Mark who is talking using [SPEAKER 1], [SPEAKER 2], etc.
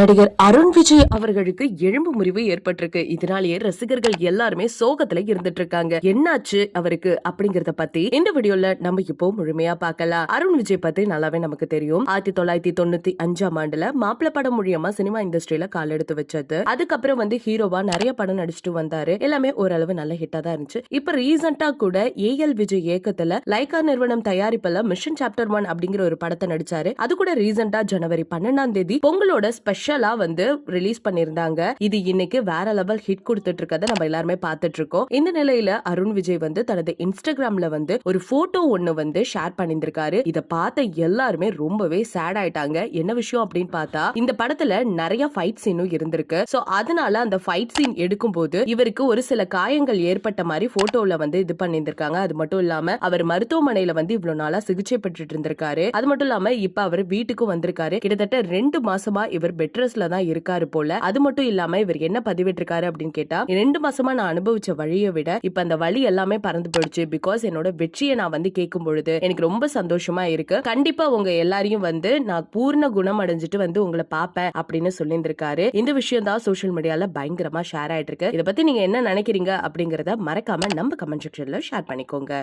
[SPEAKER 1] நடிகர் அருண் விஜய் அவர்களுக்கு எலும்பு முறிவு ஏற்பட்டிருக்கு. இதனாலேயே ரசிகர்கள் எல்லாருமே சோகத்துல இருந்துட்டு இருக்காங்க என்னாச்சு அவருக்கு அப்படிங்கறத பத்தி இந்த வீடியோல நம்ம இப்போ முழுமையா பார்க்கலாம். அருண் விஜய் பத்தி நல்லாவே நமக்கு தெரியும். ஆயிரத்தி தொள்ளாயிரத்தி தொண்ணூத்தி அஞ்சாம் ஆண்டுல மாப்பிள படம் மூலியமா சினிமா இண்டஸ்ட்ரியில கால் எடுத்து வச்சது. அதுக்கப்புறம் வந்து ஹீரோவா நிறைய படம் நடிச்சுட்டு வந்தாரு. எல்லாமே ஓரளவு நல்ல ஹிட்டா தான் இருந்துச்சு. இப்ப ரீசெண்டா கூட ஏஎல் விஜய் இயக்கத்துல லைகா நிறுவனம் தயாரிப்புல மிஷன் சாப்டர் ஒன் அப்படிங்கிற ஒரு படத்தை நடிச்சாரு. அது கூட ரீசெண்டா ஜனவரி பன்னெண்டாம் தேதி பொங்கலோட ஸ்பெஷல் வந்து ரிலீஸ் பண்ணிருந்தாங்க இது இன்னைக்கு வேற லெவல் ஹிட் கொடுத்துட்டு இருக்கத நம்ம எல்லாருமே பார்த்துட்டு இருக்கோம் இந்த நிலையில அருண் விஜய் வந்து தனது இன்ஸ்டாகிராம்ல வந்து ஒரு போட்டோ ஒண்ணு வந்து ஷேர் பண்ணியிருந்திருக்காரு. இத பார்த்த எல்லாருமே ரொம்பவே சேட் ஆயிட்டாங்க. என்ன விஷயம் அப்படின்னு பார்த்தா இந்த படத்துல நிறைய ஃபைட் சீனும் இருந்திருக்கு. சோ அதனால அந்த ஃபைட் சீன் எடுக்கும்போது இவருக்கு ஒரு சில காயங்கள் ஏற்பட்ட மாதிரி போட்டோல வந்து இது பண்ணியிருந்திருக்காங்க. அது மட்டும் இல்லாம அவர் மருத்துவமனையில வந்து இவ்வளவு நாளா சிகிச்சை பெற்றுட்டு இருந்திருக்காரு. அது மட்டும் இல்லாம இப்ப அவர் வீட்டுக்கு வந்திருக்காரு. கிட்டத்தட்ட ரெண்டு மாசமா இவர் ஸ்ட்ரெஸ்ல தான் இருக்காரு போல. அது மட்டும் இல்லாம இவர் என்ன பதிவிட்டிருக்காரு அப்படின்னு கேட்டா ரெண்டு மாசமா நான் அனுபவிச்ச வழியை விட இப்ப அந்த வழி எல்லாமே பறந்து போயிடுச்சு. பிகாஸ் என்னோட வெற்றியை நான் வந்து கேட்கும் பொழுது எனக்கு ரொம்ப சந்தோஷமா இருக்கு. கண்டிப்பா உங்க எல்லாரையும் வந்து நான் பூர்ண குணம் அடைஞ்சிட்டு வந்து உங்களை பாப்பேன் அப்படின்னு சொல்லியிருந்திருக்காரு. இந்த விஷயம் தான் சோஷியல் மீடியால பயங்கரமா ஷேர் ஆயிட்டு இருக்கு இதை பத்தி நீங்க என்ன நினைக்கிறீங்க அப்படிங்கறத மறக்காம நம்ம கமெண்ட் செக்ஷன்ல ஷேர் பண்ணிக்கோங்க.